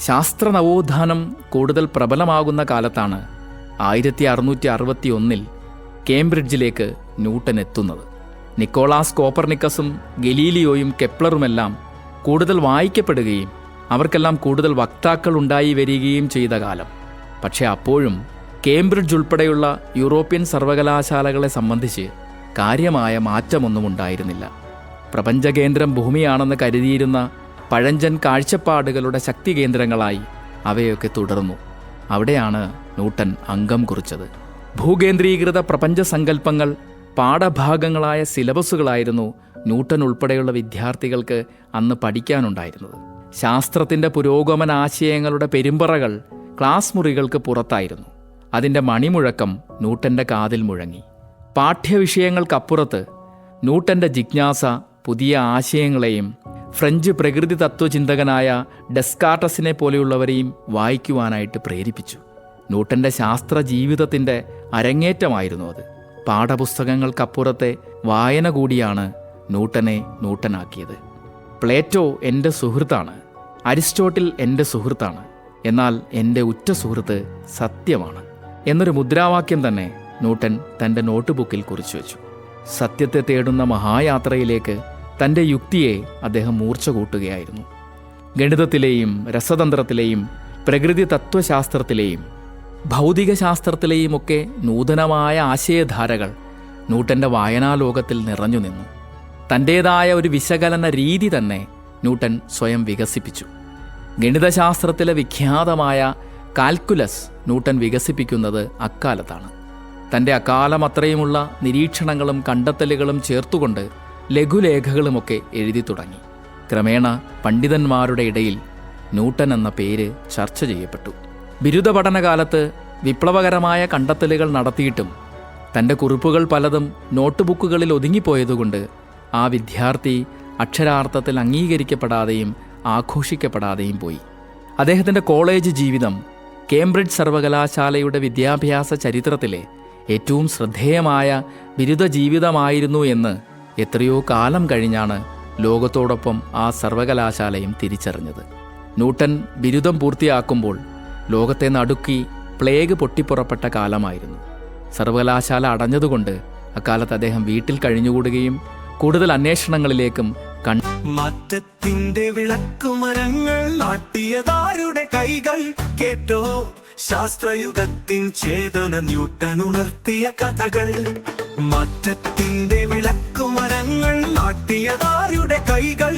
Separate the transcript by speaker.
Speaker 1: ശാസ്ത്ര നവോത്ഥാനം കൂടുതൽ പ്രബലമാകുന്ന കാലത്താണ് ആയിരത്തി അറുന്നൂറ്റി അറുപത്തി ഒന്നിൽ കേംബ്രിഡ്ജിലേക്ക് ന്യൂട്ടൻ എത്തുന്നത്. നിക്കോളാസ് കോപ്പർനിക്കസും ഗലീലിയോയും കെപ്ലറുമെല്ലാം കൂടുതൽ വായിക്കപ്പെടുകയും അവർക്കെല്ലാം കൂടുതൽ വക്താക്കൾ ഉണ്ടായി വരികയും ചെയ്ത കാലം. പക്ഷേ അപ്പോഴും കേംബ്രിഡ്ജ് ഉൾപ്പെടെയുള്ള യൂറോപ്യൻ സർവകലാശാലകളെ സംബന്ധിച്ച് കാര്യമായ മാറ്റമൊന്നും ഉണ്ടായിരുന്നില്ല പ്രപഞ്ചകേന്ദ്രം ഭൂമിയാണെന്ന് കരുതിയിരുന്ന പഴഞ്ചൻ കാഴ്ചപ്പാടുകളുടെ ശക്തി കേന്ദ്രങ്ങളായി അവയൊക്കെ തുടർന്നു. അവിടെയാണ് ന്യൂട്ടൻ അംഗം കുറിച്ചത്. ഭൂകേന്ദ്രീകൃത പ്രപഞ്ച സങ്കല്പങ്ങൾ പാഠഭാഗങ്ങളായ സിലബസുകളായിരുന്നു ന്യൂട്ടൻ ഉൾപ്പെടെയുള്ള വിദ്യാർത്ഥികൾക്ക് അന്ന് പഠിക്കാനുണ്ടായിരുന്നത്. ശാസ്ത്രത്തിന്റെ പുരോഗമന ആശയങ്ങളുടെ പെരുമ്പറകൾ ക്ലാസ് മുറികൾക്ക് പുറത്തായിരുന്നു. അതിന്റെ മണിമുഴക്കം ന്യൂട്ടന്റെ കാതിൽ മുഴങ്ങി. പാഠ്യവിഷയങ്ങൾക്കപ്പുറത്ത് ന്യൂട്ടന്റെ ജിജ്ഞാസ പുതിയ ആശയങ്ങളെയും ഫ്രഞ്ച് പ്രകൃതി തത്വചിന്തകനായ ഡെസ്കാർട്ടസിനെ പോലെയുള്ളവരെയും വായിക്കുവാനായിട്ട് പ്രേരിപ്പിച്ചു. ന്യൂട്ടന്റെ ശാസ്ത്ര ജീവിതത്തിന്റെ അരങ്ങേറ്റമായിരുന്നു അത്. പാഠപുസ്തകങ്ങൾക്കപ്പുറത്തെ വായന കൂടിയാണ് ന്യൂട്ടനെ ന്യൂട്ടനാക്കിയത്. പ്ലേറ്റോ എന്റെ സുഹൃത്താണ് അരിസ്റ്റോട്ടിൽ എന്റെ സുഹൃത്താണ് എന്നാൽ എന്റെ ഉറ്റ സുഹൃത്ത് സത്യമാണ് എന്നൊരു മുദ്രാവാക്യം തന്നെ ന്യൂട്ടൻ തന്റെ നോട്ട്ബുക്കിൽ കുറിച്ചു വെച്ചു സത്യത്തെ തേടുന്ന മഹായാത്രയിലേക്ക് തന്റെ യുക്തിയെ അദ്ദേഹം മൂർച്ച കൂട്ടുകയായിരുന്നു ഗണിതത്തിലെയും രസതന്ത്രത്തിലെയും പ്രകൃതി തത്വശാസ്ത്രത്തിലെയും ഭൗതികശാസ്ത്രത്തിലെയും ഒക്കെ നൂതനമായ ആശയധാരകൾ ന്യൂട്ടന്റെ വായനാലോകത്തിൽ നിറഞ്ഞു നിന്നു. തന്റേതായ ഒരു വിശകലന രീതി തന്നെ ന്യൂട്ടൻ സ്വയം വികസിപ്പിച്ചു. ഗണിതശാസ്ത്രത്തിലെ വിഖ്യാതമായ കാൽക്കുലസ് ന്യൂട്ടൻ വികസിപ്പിക്കുന്നത് അക്കാലത്താണ്. തന്റെ അക്കാലം അത്രയുമുള്ള നിരീക്ഷണങ്ങളും കണ്ടെത്തലുകളും ചേർത്തുകൊണ്ട് ലഘുലേഖകളുമൊക്കെ എഴുതി തുടങ്ങി. ക്രമേണ പണ്ഡിതന്മാരുടെ ഇടയിൽ ന്യൂട്ടൻ എന്ന പേര് ചർച്ച ചെയ്യപ്പെട്ടു. ബിരുദ പഠനകാലത്ത് വിപ്ലവകരമായ കണ്ടെത്തലുകൾ നടത്തിയിട്ടും തന്റെ കുറിപ്പുകൾ പലതും നോട്ട്ബുക്കുകളിൽ ഒതുങ്ങിപ്പോയതുകൊണ്ട് ആ വിദ്യാർത്ഥി അക്ഷരാർത്ഥത്തിൽ അംഗീകരിക്കപ്പെടാതെയും ആഘോഷിക്കപ്പെടാതെയും പോയി. അദ്ദേഹത്തിന്റെ കോളേജ് ജീവിതം കേംബ്രിഡ്ജ് സർവകലാശാലയുടെ വിദ്യാഭ്യാസ ചരിത്രത്തിലെ ഏറ്റവും ശ്രദ്ധേയമായ ബിരുദ ജീവിതമായിരുന്നു എന്ന് എത്രയോ കാലം കഴിഞ്ഞാണ് ലോകത്തോടൊപ്പം ആ സർവകലാശാലയും തിരിച്ചറിഞ്ഞത്. ന്യൂട്ടൻ ബിരുദം പൂർത്തിയാക്കുമ്പോൾ ലോകത്തെ നടുക്കി പ്ലേഗ് പൊട്ടിപ്പുറപ്പെട്ട കാലമായിരുന്നു. സർവകലാശാല അടഞ്ഞതുകൊണ്ട് അക്കാലത്ത് അദ്ദേഹം വീട്ടിൽ കഴിഞ്ഞുകൂടുകയും കൂടുതൽ അന്വേഷണങ്ങളിലേക്കും
Speaker 2: മാറ്റത്തിന്റെ വിളക്കുമരങ്ങൾ നാട്ടിയതാരുടെ കൈകൾ കേട്ടോ ശാസ്ത്രയുഗത്തിൻ ചേതന ന്യൂട്ടൻ ഉണർത്തിയ കഥകൾ. മാറ്റത്തിന്റെ വിളക്കുമരങ്ങൾ നാട്ടിയതാരുടെ കൈകൾ